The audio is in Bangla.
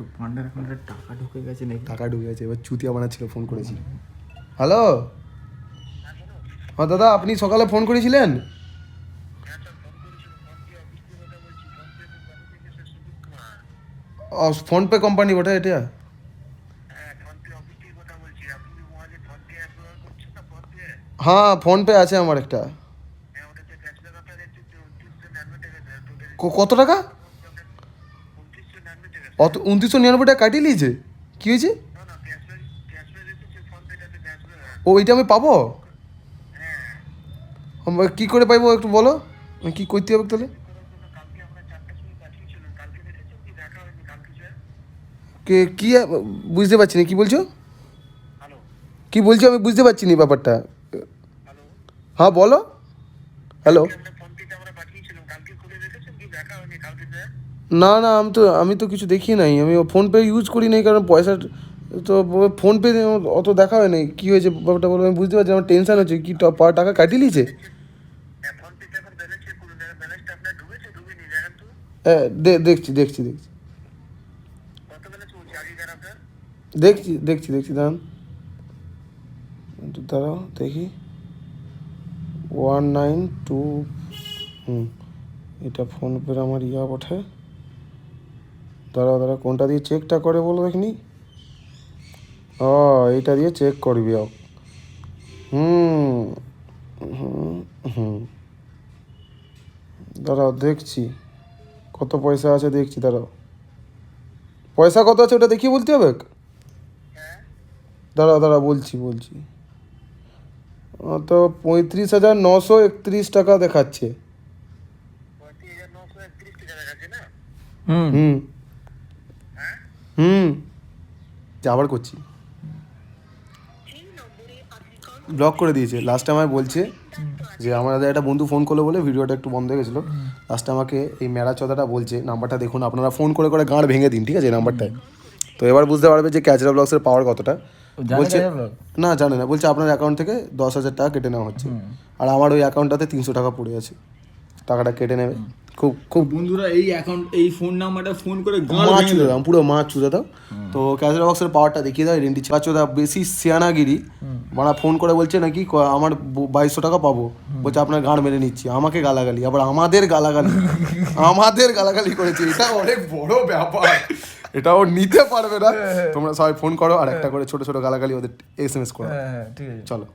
তো পান্ডার অ্যাকাউন্টে টাকা ঢুকে গেছে নাকি? টাকা ঢুকে গেছে, এবার চুতিয়া বানাচ্ছিল ফোন করেছি। হ্যালো হ্যাঁ দাদা, আপনি সকালে ফোন করেছিলেন? ও ফোনপে কোম্পানি ওটা এটা? হ্যাঁ ফোনপে আছে আমার একটা। কত টাকা? অত উনত্রিশশো নিরানব্বই টাকা কাটিয়ে নিয়েছে? কী হয়েছে? ও ওইটা আমি পাবো? আমরা কী করে পাইবো একটু বলো? আমি কী করতে হবে তাহলে? কে কী বুঝতে পারছি না কী বলছো? কি বলছো আমি বুঝতে পারছি না ব্যাপারটা। হ্যাঁ বলো। হ্যালো। না না আমি তো আমি তো কিছু দেখি নাই। আমি ফোনপে ইউজ করি নাই কারণ পয়সা তো ফোনপে অত দেখা হয় নাই। কী হয়েছে? ব্যাপারটা বলো আমি বুঝতে পারছি আমার টেনশন হচ্ছে। কি টাকা কাটিয়ে নিয়েছে হ্যাঁ দে- দেখছি দেখছি দেখছি। দেখছি দেখছি দেখছি দাঁড়ান। দাঁড়াও দেখি। ওয়ান নাইন টু হুম এটা ফোনপের আমার ইয়া ওঠে দাঁড়াও দাঁড়া কোনটা দিয়ে চেকটা করে বলো দেখিনি? ও এইটা দিয়ে চেক করবি ও। হুম হুম হুম। দাঁড়াও দেখছি। কত পয়সা আছে দেখছি দাঁড়াও। পয়সা কত আছে ওটা দেখিয়ে বলতে হবে? দাঁড়াও দাঁড়া বলছি বলছি। তো পঁয়ত্রিশ হাজার নশো একত্রিশ টাকা দেখাচ্ছে। হুম। হুম। হুম। যে আবার করছি। ব্লক করে দিয়েছে। লাস্ট আমায় বলছে যে আমাদের একটা বন্ধু ফোন করল বলে ভিডিওটা একটু বন্ধ হয়ে গেছিল। লাস্টে আমাকে এই মেরা চদাটা বলছে নাম্বারটা দেখুন আপনারা ফোন করে করে গাঁড় ভেঙে দিন ঠিক আছে এই নাম্বারটায় তো এবার বুঝতে পারবে যে ক্যাচরা ব্লগসের পাওয়ার কতটা। বলছে না জানে না। বলছে আপনার অ্যাকাউন্ট থেকে দশ হাজার টাকা কেটে নেওয়া হচ্ছে। আর আমার ওই অ্যাকাউন্টটাতে তিনশো টাকা পড়ে আছে। টাকাটা কেটে নেবে। খুব খুব বন্ধুরা এই অ্যাকাউন্ট এই ফোন নাম্বারটা ফোন করে মাছ ভেঙে দাও পুরো মাছ চুদে দাও তো ক্যাচরা বক্সের পাওয়ারটা দেখিয়ে দাও রেন্টি চোদা বেশি সিয়ানাগিরি। মারা ফোন করে বলছে নাকি আমার বাইশশো টাকা পাবো। বলছে আপনার গান মেরে নিচ্ছি আমাকে গালাগালি। আবার আমাদের গালাগালি। আমাদের গালাগালি করেছে এটা অনেক বড় ব্যাপার। এটা ও নিতে পারবে না। তোমরা সবাই ফোন করো আর একটা করে ছোট ছোট গালাগালি ওদের এস এম এস করো। হ্যাঁ হ্যাঁ চলো।